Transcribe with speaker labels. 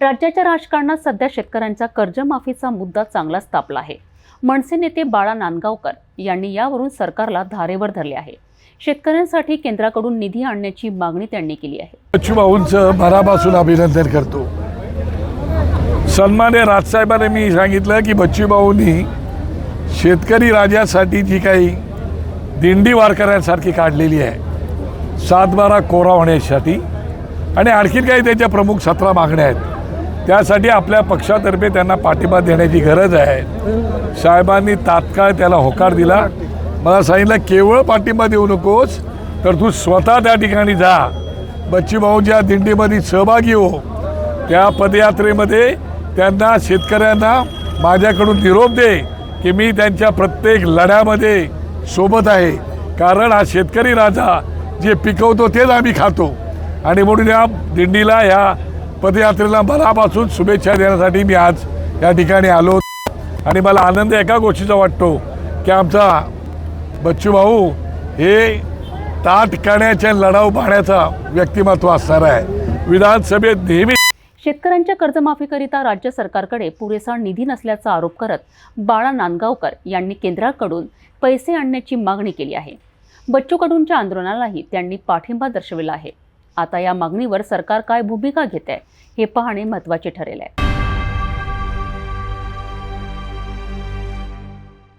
Speaker 1: राज्याच्या राजकारणात सध्या शेतकऱ्यांचा कर्जमाफीचा मुद्दा चांगलाच तापला आहे. मनसे नेते बाळा नांदगावकर यांनी यावरून सरकारला धारेवर धरले आहे. शेतकऱ्यांसाठी केंद्राकडून निधी आणण्याची मागणी त्यांनी केली आहे.
Speaker 2: बच्चूभाऊंचं भरापासून अभिनंदन करतो. सन्मान्य राजसाहेबांनी मी सांगितलं की बच्चूभाऊंनी शेतकरी राजासाठी जी काही दिंडी वारकऱ्यांसारखी काढलेली आहे सातबारा कोरा होण्यासाठी आणि आणखीन काही त्याच्या प्रमुख सतरा मागण्या आहेत. त्यासाठी आपल्या पक्षातर्फे त्यांना पाठिंबा देण्याची गरज आहे. साहेबांनी तात्काळ त्याला होकार दिला. मला सांगितलं केवळ पाठिंबा देऊ नकोस तर तू स्वतः त्या ठिकाणी जा. बच्चूभाऊंच्या दिंडीमध्ये सहभागी हो. त्या पदयात्रेमध्ये त्यांना शेतकऱ्यांना माझ्याकडून निरोप दे की मी त्यांच्या प्रत्येक लढ्यामध्ये सोबत आहे. कारण हा शेतकरी राजा जे पिकवतो तेच आम्ही खातो. आणि म्हणून या दिंडीला या पदयात्रेला मनापासून शुभेच्छा देण्यासाठी मी आज या ठिकाणी आलो. आणि मला आनंद एका गोष्टीचा वाटतो की आमचा बच्चू भाऊ हे ताटकण्याच्या लढाऊ पाहण्याचा व्यक्तिमत्व असणार आहे. विधानसभेत नेहमी
Speaker 1: शेतकऱ्यांच्या कर्जमाफीकरिता राज्य सरकारकडे पुरेसा निधी नसल्याचा आरोप करत बाळा नांदगावकर यांनी केंद्राकडून पैसे आणण्याची मागणी केली आहे. बच्चू कडूंच्या आंदोलनालाही त्यांनी पाठिंबा दर्शविला आहे. आता या मागणीवर सरकार काय भूमिका घेत आहे हे पाहणे महत्त्वाचे ठरेल आहे.